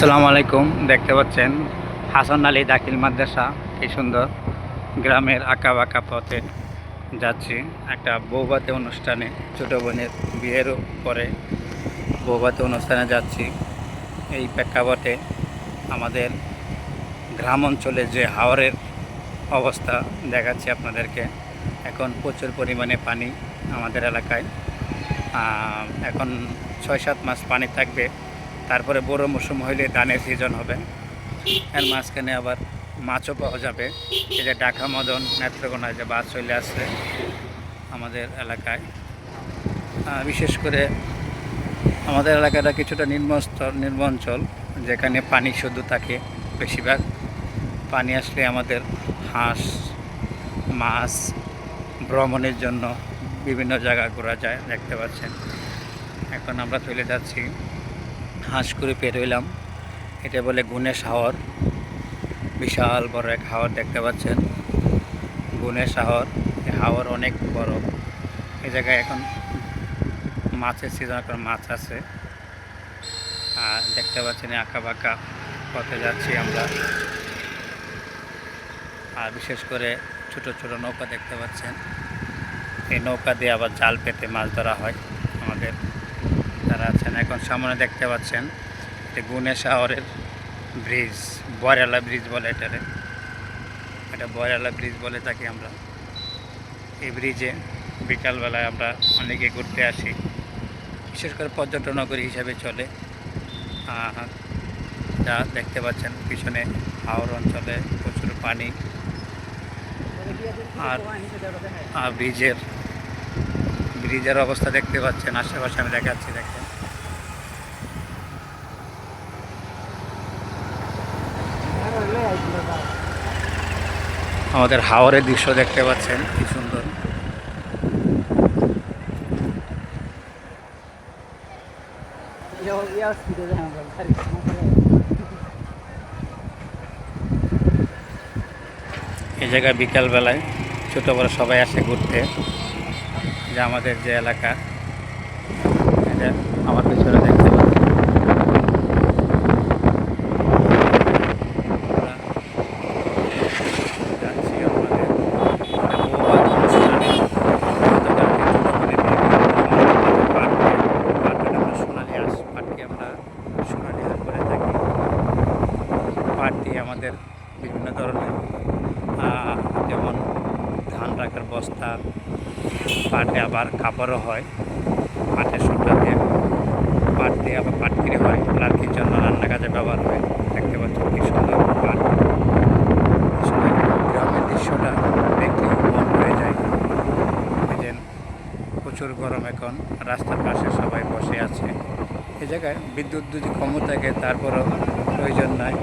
আসসালামু আলাইকুম, দেখতে পাচ্ছেন হাসান আলী দাখিল মাদ্রাসা, কি সুন্দর। গ্রামের আঁকা বাঁকা পথে যাচ্ছি। একটা বৌভাতে অনুষ্ঠানে, ছোটো বোনের বিয়েরও পরে বৌভাতে অনুষ্ঠানে যাচ্ছি। এই প্রেক্ষাপটে আমাদের গ্রাম অঞ্চলে যে হাওরের অবস্থা দেখাচ্ছি আপনাদেরকে। এখন প্রচুর পরিমাণে পানি আমাদের এলাকায়। এখন ছয় সাত মাস পানি থাকবে। তারপরে বড় মৌসুম হইলে ধানের সিজন হবে। এর মাঝখানে আবার মাছও পাওয়া যাবে। এই যে ডাকা মদন, নেত্রকোনায় যে বাস চলে আসছে আমাদের এলাকায়। বিশেষ করে আমাদের এলাকাটা কিছুটা নিম্নস্তর নিম্ন অঞ্চল যেখানে পানি শুধু থাকে বেশিরভাগ। পানি আসলে আমাদের হাঁস, মাছ ভ্রমণের জন্য বিভিন্ন জায়গা ঘোরা যায়, দেখতে পাচ্ছেন। এখন আমরা চলে যাচ্ছি হাঁস করে পের হইলাম। এটা বলে গুণেশ হাওর। বিশাল বড় এক হাওর দেখতে পাচ্ছেন। গুণেশ হাওর এই হাওর অনেক বড়। এই জায়গায় এখন মাছের সিজন এখন মাছ আছে। আর দেখতে পাচ্ছেন আঁকা বাঁকা পথে যাচ্ছি আমরা। আর বিশেষ করে ছোট ছোট নৌকা দেখতে পাচ্ছেন। এই নৌকা দিয়ে আবার জাল পেতে মাছ ধরা হয় আমাদের। এখন সামনে দেখতে পাচ্ছেন এটা গুনে শহরের ব্রিজ বয়রালা ব্রিজ বলে এটারে। এটা বয়রালা ব্রিজ বলে থাকি আমরা। এই ব্রিজে বিকালবেলায় আমরা অনেকে ঘুরতে আসি। বিশেষ করে পর্যটন নগরী হিসাবে চলে। যা দেখতে পাচ্ছেন পিছনে হাওর অঞ্চলে প্রচুর পানি। আর আর ব্রিজের ব্রিজের অবস্থা দেখতে পাচ্ছেন, আশেপাশে আমি দেখাচ্ছি, দেখেন। আমাদের হাওরের দৃশ্য দেখতে পাচ্ছেন, কি সুন্দর। এই জায়গায় বিকালবেলায় ছোটো বড় সবাই আসে ঘুরতে। যে আমাদের যে এলাকা, এটা আমার পিছনে দেখতে পাচ্ছি আমরা যাচ্ছি আমাদের বৌবাদ অনুষ্ঠানে। গতকালকে ছোট করে নিয়ে গেলাম আমাদের পাটকে। পাটকে আমরা সোনালি হাঁস, পাটকে আমরা সোনালি হাঁস বলে থাকি। পাট দিয়ে আমাদের বিভিন্ন ধরনের যেমন ধান রাখার বস্তা, পাটে আবার কাপড়ও হয়। পাটের সুতা দিয়ে পাট দিয়ে আবার পাটকিরি হয়। লার্কির জন্য রান্না কাজে ব্যবহার হয়, দেখতে পাচ্ছি কি সুন্দর পাট। গ্রামের দৃশ্যটা দেখলে মন হয়ে যায়। এই প্রচুর গরম এখন, রাস্তার পাশে সবাই বসে আছে। এ জায়গায় বিদ্যুৎ যদি কম থাকে, তারপরও প্রয়োজন নাই।